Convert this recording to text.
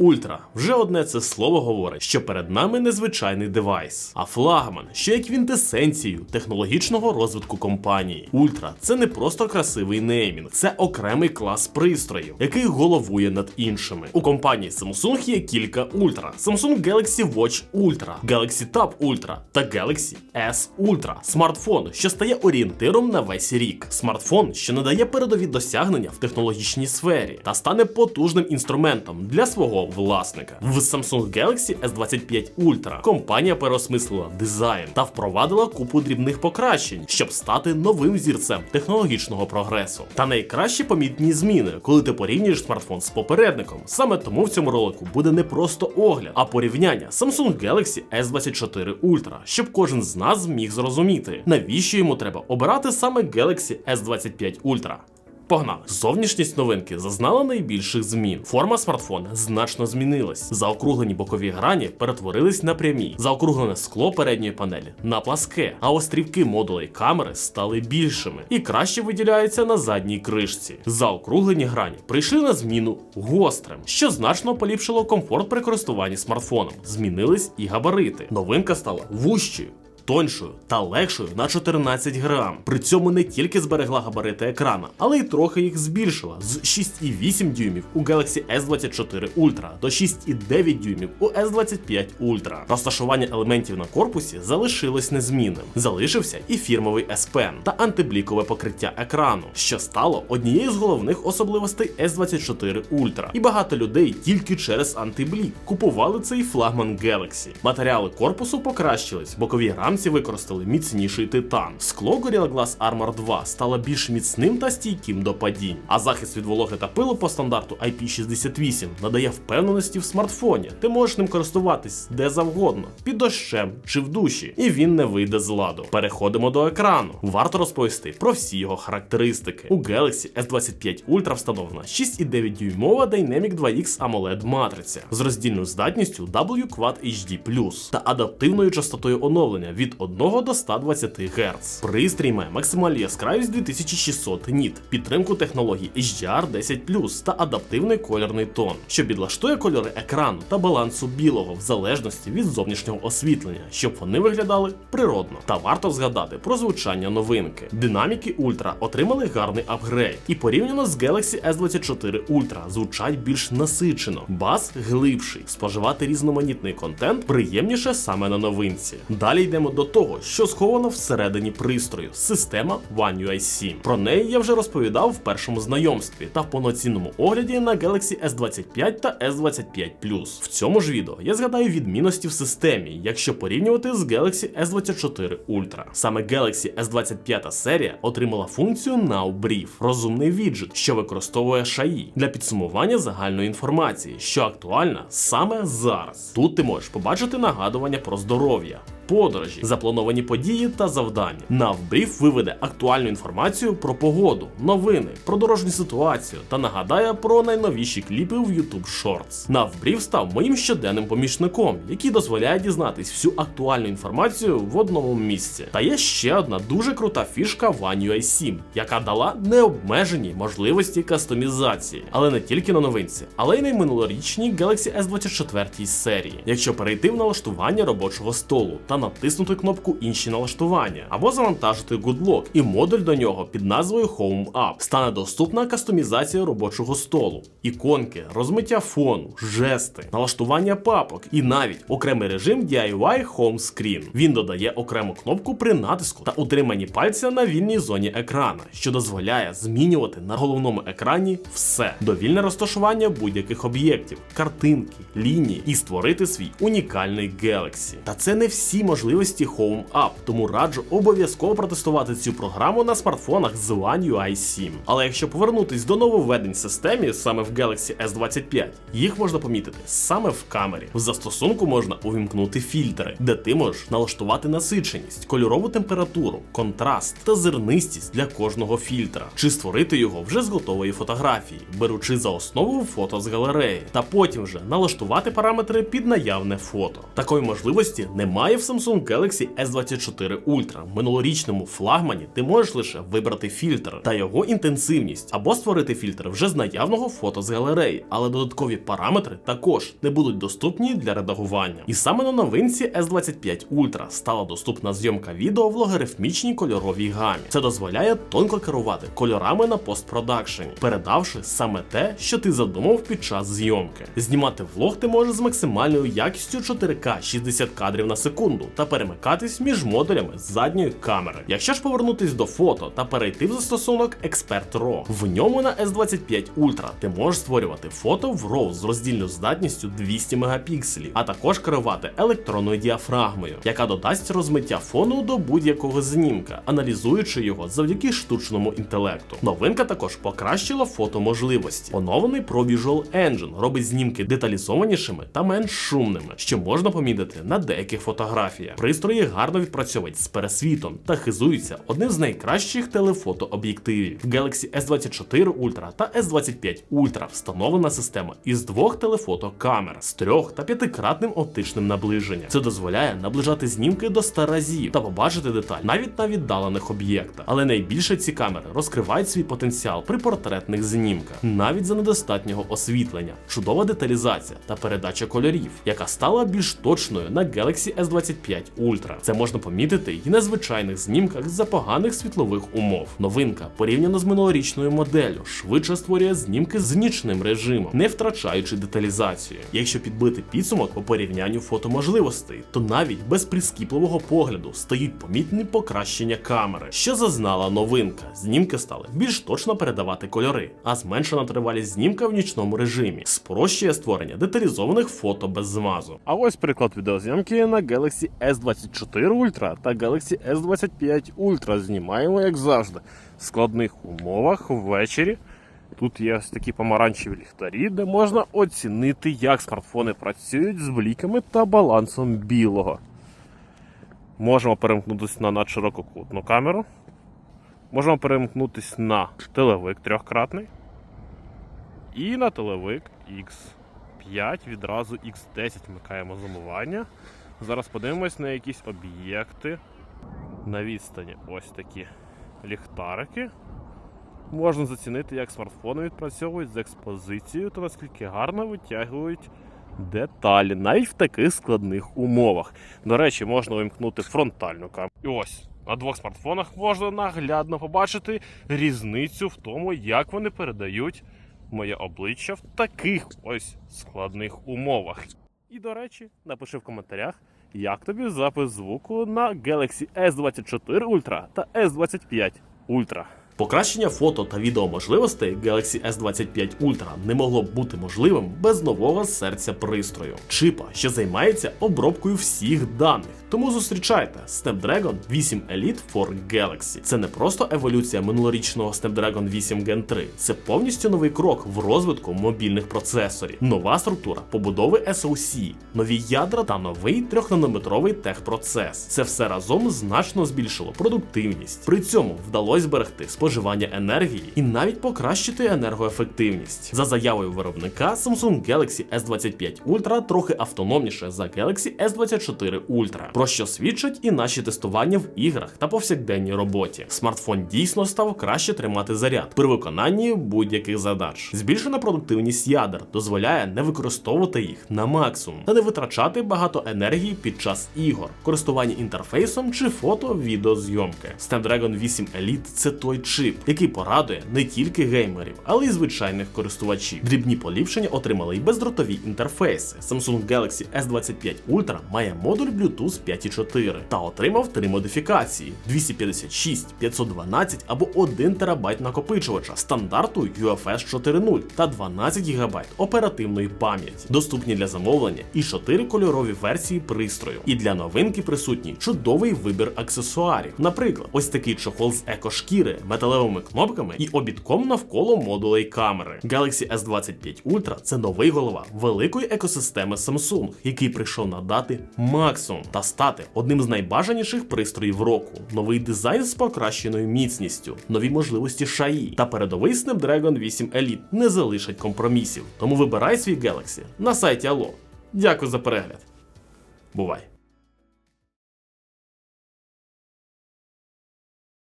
Ультра вже одне це слово говорить, що перед нами незвичайний девайс, а флагман, що є квінтесенцією технологічного розвитку компанії. Ультра це не просто красивий неймінг, це окремий клас пристроїв, який головує над іншими. У компанії Samsung є кілька ультра: Samsung Galaxy Watch Ultra, Galaxy Tab Ultra та Galaxy S Ultra. Смартфон, що стає орієнтиром на весь рік. Смартфон, що надає передові досягнення в технологічній сфері та стане потужним інструментом для свого власника. В Samsung Galaxy S25 Ultra компанія переосмислила дизайн та впровадила купу дрібних покращень, щоб стати новим зірцем технологічного прогресу. Та найкраще помітні зміни, коли ти порівнюєш смартфон з попередником. Саме тому в цьому ролику буде не просто огляд, а порівняння Samsung Galaxy S24 Ultra, щоб кожен з нас зміг зрозуміти, навіщо йому треба обирати саме Galaxy S25 Ultra. Погнали. Зовнішність новинки зазнала найбільших змін. Форма смартфона значно змінилась. Заокруглені бокові грані перетворились на прямі, заокруглене скло передньої панелі на пласке, а острівки модулей камери стали більшими і краще виділяються на задній кришці. Заокруглені грані прийшли на зміну гострим, що значно поліпшило комфорт при користуванні смартфоном. Змінились і габарити. Новинка стала вущою тоншою та легшою на 14 грам. При цьому не тільки зберегла габарити екрана, але й трохи їх збільшила з 6,8 дюймів у Galaxy S24 Ultra до 6,9 дюймів у S25 Ultra. Розташування елементів на корпусі залишилось незмінним. Залишився і фірмовий S Pen та антиблікове покриття екрану, що стало однією з головних особливостей S24 Ultra. І багато людей тільки через антиблік купували цей флагман Galaxy. Матеріали корпусу покращились, бокові рамці використали міцніший титан. Скло Gorilla Glass Armor 2 стало більш міцним та стійким до падінь. А захист від вологи та пилу по стандарту IP68 надає впевненості в смартфоні. Ти можеш ним користуватись де завгодно, під дощем чи в душі, і він не вийде з ладу. Переходимо до екрану. Варто розповісти про всі його характеристики. У Galaxy S25 Ultra встановлена 6,9 дюймова Dynamic 2X AMOLED матриця з роздільною здатністю W Quad HD+, та адаптивною частотою оновлення від 1 до 120 Гц. Пристрій має максимальну яскравість 2600 ніт, підтримку технологій HDR10 та адаптивний кольорний тон, що підлаштує кольори екрану та балансу білого в залежності від зовнішнього освітлення, щоб вони виглядали природно. Та варто згадати про звучання новинки. Динаміки Ultra отримали гарний апгрейд, і порівняно з Galaxy S24 Ultra звучать більш насичено, бас глибший, споживати різноманітний контент приємніше саме на новинці. Далі йдемо до того, що сховано всередині пристрою система One UI 7. Про неї я вже розповідав в першому знайомстві та в повноцінному огляді на Galaxy S25 та S25 Plus. В цьому ж відео я згадаю відмінності в системі, якщо порівнювати з Galaxy S24 Ultra. Саме Galaxy S25 серія отримала функцію Now Brief – розумний віджит, що використовує SHAI для підсумування загальної інформації, що актуальна саме зараз. Тут ти можеш побачити нагадування про здоров'я подорожі, заплановані події та завдання. Навбрів виведе актуальну інформацію про погоду, новини, про дорожню ситуацію та нагадає про найновіші кліпи в YouTube Shorts. Навбрів став моїм щоденним помічником, який дозволяє дізнатись всю актуальну інформацію в одному місці. Та є ще одна дуже крута фішка One UI 7, яка дала необмежені можливості кастомізації, але не тільки на новинці, але й на минулорічній Galaxy S24 серії. Якщо перейти в налаштування робочого столу та натиснути кнопку Інші налаштування або завантажити Goodlock і модуль до нього під назвою Home App. Стане доступна кастомізація робочого столу, іконки, розмиття фону, жести, налаштування папок і навіть окремий режим DIY Home Screen. Він додає окрему кнопку при натиску та утриманні пальця на вільній зоні екрана, що дозволяє змінювати на головному екрані все, довільне розташування будь-яких об'єктів, картинки, лінії і створити свій унікальний Galaxy. Та це не всі можливості Home App, тому раджу обов'язково протестувати цю програму на смартфонах з UI 7. Але якщо повернутись до нововведень в системі саме в Galaxy S25, їх можна помітити саме в камері. В застосунку можна увімкнути фільтри, де ти можеш налаштувати насиченість, кольорову температуру, контраст та зернистість для кожного фільтра, чи створити його вже з готової фотографії, беручи за основу фото з галереї, та потім вже налаштувати параметри під наявне фото. Такої можливості немає в Samsung Galaxy Galaxy S24 Ultra. В минулорічному флагмані ти можеш лише вибрати фільтр та його інтенсивність, або створити фільтр вже з наявного фото з галереї, але додаткові параметри також не будуть доступні для редагування. І саме на новинці S25 Ultra стала доступна зйомка відео в логарифмічній кольоровій гамі. Це дозволяє тонко керувати кольорами на постпродакшені, передавши саме те, що ти задумав під час зйомки. Знімати влог ти можеш з максимальною якістю 4К 60 кадрів на секунду та перемикатись між модулями задньої камери. Якщо ж повернутись до фото та перейти в застосунок Expert RAW, в ньому на S25 Ultra ти можеш створювати фото в RAW з роздільною здатністю 200 мегапікселів, а також керувати електронною діафрагмою, яка додасть розмиття фону до будь-якого знімка, аналізуючи його завдяки штучному інтелекту. Новинка також покращила фотоможливості. Оновлений Pro Visual Engine робить знімки деталізованішими та менш шумними, що можна помітити на деяких фотографіях. Пристрої гарно відпрацьовують з пересвітом та хизуються одним з найкращих телефотооб'єктивів. Galaxy S24 Ultra та S25 Ultra встановлена система із двох телефотокамер з трьох та п'ятикратним оптичним наближенням. Це дозволяє наближати знімки до 100 разів та побачити деталь навіть на віддалених об'єктах. Але найбільше ці камери розкривають свій потенціал при портретних знімках, навіть за недостатнього освітлення, чудова деталізація та передача кольорів, яка стала більш точною на Galaxy S25 Ultra. Це можна помітити і на звичайних знімках за поганих світлових умов. Новинка порівняно з минулорічною моделлю швидше створює знімки з нічним режимом, не втрачаючи деталізацію. Якщо підбити підсумок по порівнянню фотоможливостей, то навіть без прискіпливого погляду стоїть помітне покращення камери, що зазнала новинка. Знімки стали більш точно передавати кольори, а зменшена тривалість знімка в нічному режимі спрощує створення деталізованих фото без змазу. А ось приклад відеозйомки на Galaxy S24 Ultra та Galaxy S25 Ultra знімаємо, як завжди, в складних умовах ввечері. Тут є ось такі помаранчеві ліхтарі, де можна оцінити, як смартфони працюють з бліками та балансом білого. Можемо перемкнутися на надширококутну камеру. Можемо перемкнутися на телевик трьохкратний. І на телевик X5 відразу X10 вмикаємо зумування. Зараз подивимось на якісь об'єкти на відстані. Ось такі ліхтарики. Можна зацінити, як смартфони відпрацьовують з експозицією та наскільки гарно витягують деталі, навіть в таких складних умовах. До речі, можна вимкнути фронтальну камеру. І ось на двох смартфонах можна наглядно побачити різницю в тому, як вони передають моє обличчя в таких ось складних умовах. І до речі, напиши в коментарях, як тобі запис звуку на Galaxy S24 Ultra та S25 Ultra. Покращення фото та відеоможливостей Galaxy S25 Ultra не могло б бути можливим без нового серця пристрою, чипа, що займається обробкою всіх даних. Тому зустрічайте Snapdragon 8 Elite for Galaxy. Це не просто еволюція минулорічного Snapdragon 8 Gen 3, це повністю новий крок в розвитку мобільних процесорів, нова структура побудови SoC, нові ядра та новий 3-нанометровий техпроцес. Це все разом значно збільшило продуктивність. При цьому вдалося зберегти споживання енергії і навіть покращити енергоефективність. За заявою виробника Samsung Galaxy S25 Ultra трохи автономніше за Galaxy S24 Ultra, про що свідчать і наші тестування в іграх та повсякденній роботі. Смартфон дійсно став краще тримати заряд при виконанні будь-яких задач. Збільшена продуктивність ядер дозволяє не використовувати їх на максимум та не витрачати багато енергії під час ігор, користування інтерфейсом чи фото-відеозйомки. Snapdragon 8 Elite це той чип, який порадує не тільки геймерів, але й звичайних користувачів. Дрібні поліпшення отримали й бездротові інтерфейси. Samsung Galaxy S25 Ultra має модуль Bluetooth 5.4 та отримав три модифікації: 256, 512 або 1 ТБ накопичувача стандарту UFS 4.0 та 12 ГБ оперативної пам'яті, доступні для замовлення і 4 кольорові версії пристрою. І для новинки присутній чудовий вибір аксесуарів. Наприклад, ось такий чохол з екошкіри, металевими кнопками і обідком навколо модулей камери. Galaxy S25 Ultra це новий голова великої екосистеми Samsung, який прийшов надати максимум та стати одним з найбажаніших пристроїв року. Новий дизайн з покращеною міцністю, нові можливості шаї та передовий Snapdragon 8 Elite не залишать компромісів. Тому вибирай свій Galaxy на сайті Allo. Дякую за перегляд. Бувай!